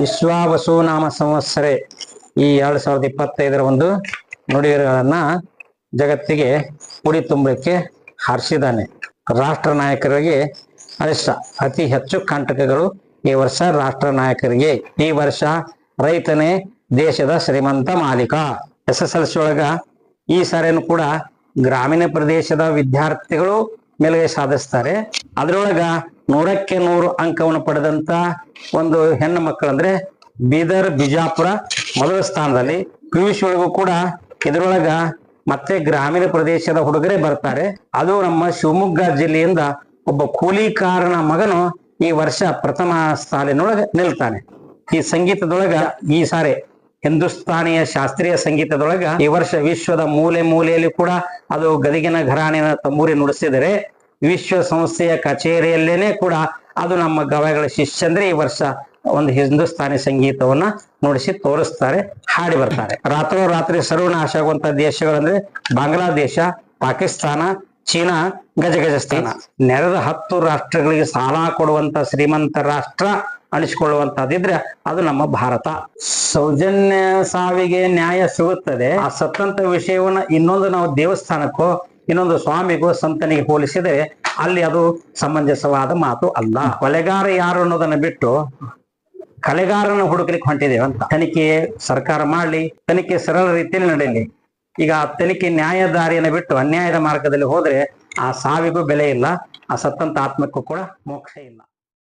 ವಿಶ್ವಾವಸು ನಾಮ ಸಂವತ್ಸರೆ ಈ ಎರಡ್ ಸಾವಿರದ ಇಪ್ಪತ್ತೈದರ ಒಂದು ನುಡಿಗಳನ್ನ ಜಗತ್ತಿಗೆ ಪುಡಿ ತುಂಬಲಿಕ್ಕೆ ಹಾರಿಸಿದ್ದಾನೆ. ರಾಷ್ಟ್ರ ನಾಯಕರಿಗೆ ಅರಿಷ್ಟ ಅತಿ ಹೆಚ್ಚು ಕಂಟಕಗಳು ಈ ವರ್ಷ ರಾಷ್ಟ್ರ ನಾಯಕರಿಗೆ. ಈ ವರ್ಷ ರೈತನೇ ದೇಶದ ಶ್ರೀಮಂತ ಮಾಲೀಕ. ಎಸ್ ಎಸ್ ಎಲ್ ಸಿ ಒಳಗ ಈ ಸಾರೇನು ಕೂಡ ಗ್ರಾಮೀಣ ಪ್ರದೇಶದ ವಿದ್ಯಾರ್ಥಿಗಳು ಮೇಲುಗೈ ಸಾಧಿಸ್ತಾರೆ. ಅದರೊಳಗ ನೂರಕ್ಕೆ ನೂರು ಅಂಕವನ್ನು ಪಡೆದಂತ ಒಂದು ಹೆಣ್ಣು ಮಕ್ಕಳಂದ್ರೆ ಬೀದರ್, ಬಿಜಾಪುರ ಮೊದಲ ಸ್ಥಾನದಲ್ಲಿ. ಪಿಯುಷ್ ಒಳಗೂ ಕೂಡ ಇದರೊಳಗ ಮತ್ತೆ ಗ್ರಾಮೀಣ ಪ್ರದೇಶದ ಹುಡುಗರೇ ಬರ್ತಾರೆ. ಅದು ನಮ್ಮ ಶಿವಮೊಗ್ಗ ಜಿಲ್ಲೆಯಿಂದ ಒಬ್ಬ ಕೂಲಿಕಾರನ ಮಗನು ಈ ವರ್ಷ ಪ್ರಥಮ ಸಾಲಿನೊಳಗೆ ನಿಲ್ತಾನೆ. ಈ ಸಂಗೀತದೊಳಗ ಈ ಸಾರಿ ಹಿಂದೂಸ್ತಾನಿಯ ಶಾಸ್ತ್ರೀಯ ಸಂಗೀತದೊಳಗ ಈ ವರ್ಷ ವಿಶ್ವದ ಮೂಲೆ ಮೂಲೆಯಲ್ಲಿ ಕೂಡ ಅದು ಗದಿಗಿನ ಘರಾಣಿನ ತಂಬೂರಿ ನುಡಿಸಿದರೆ ವಿಶ್ವ ಸಂಸ್ಥೆಯ ಕಚೇರಿಯಲ್ಲೇನೆ ಕೂಡ ಅದು ನಮ್ಮ ಗವಾಯಿಗಳ ಶಿಷ್ಯಂದ್ರೆ ಈ ವರ್ಷ ಒಂದು ಹಿಂದೂಸ್ತಾನಿ ಸಂಗೀತವನ್ನ ನುಡಿಸಿ ತೋರಿಸ್ತಾರೆ, ಹಾಡಿ ಬರ್ತಾರೆ. ರಾತ್ರೋರಾತ್ರಿ ಸರ್ವನಾಶ ಆಗುವಂತ ದೇಶಗಳಂದ್ರೆ ಬಾಂಗ್ಲಾದೇಶ, ಪಾಕಿಸ್ತಾನ, ಚೀನಾ ಗಜಗಜಸ್ತಾನ ನೆರೆದ ಹತ್ತು ರಾಷ್ಟ್ರಗಳಿಗೆ ಸಾಲ ಕೊಡುವಂತ ಶ್ರೀಮಂತ ರಾಷ್ಟ್ರ ಅನಿಸಿಕೊಳ್ಳುವಂತದಿದ್ರೆ ಅದು ನಮ್ಮ ಭಾರತ. ಸೌಜನ್ಯ ಸಾವಿಗೆ ನ್ಯಾಯ ಸಿಗುತ್ತದೆ. ಆ ಸತ್ತಂತ ವಿಷಯವನ್ನ ಇನ್ನೊಂದು ನಾವು ದೇವಸ್ಥಾನಕ್ಕೂ, ಇನ್ನೊಂದು ಸ್ವಾಮಿಗೂ, ಸಂತನಿಗೆ ಹೋಲಿಸಿದರೆ ಅಲ್ಲಿ ಅದು ಸಮಂಜಸವಾದ ಮಾತು ಅಲ್ಲ. ಕೊಲೆಗಾರ ಯಾರು ಅನ್ನೋದನ್ನ ಬಿಟ್ಟು ಕಲೆಗಾರನ ಹುಡುಕಲಿಕ್ಕೆ ಹೊಂಟಿದ್ದೇವೆ ಅಂತ. ತನಿಖೆ ಸರ್ಕಾರ ಮಾಡಲಿ, ತನಿಖೆ ಸರಳ ರೀತಿಯಲ್ಲಿ ನಡೆಯಲಿ ಈಗ ಆ ತನಿಖೆ ನ್ಯಾಯ ದಾರಿಯನ್ನು ಬಿಟ್ಟು ಅನ್ಯಾಯದ ಮಾರ್ಗದಲ್ಲಿ ಹೋದ್ರೆ ಆ ಸಾವಿಗೂ ಬೆಲೆ ಇಲ್ಲ, ಆ ಸತ್ತಂತ ಆತ್ಮಕ್ಕೂ ಕೂಡ ಮೋಕ್ಷ ಇಲ್ಲ.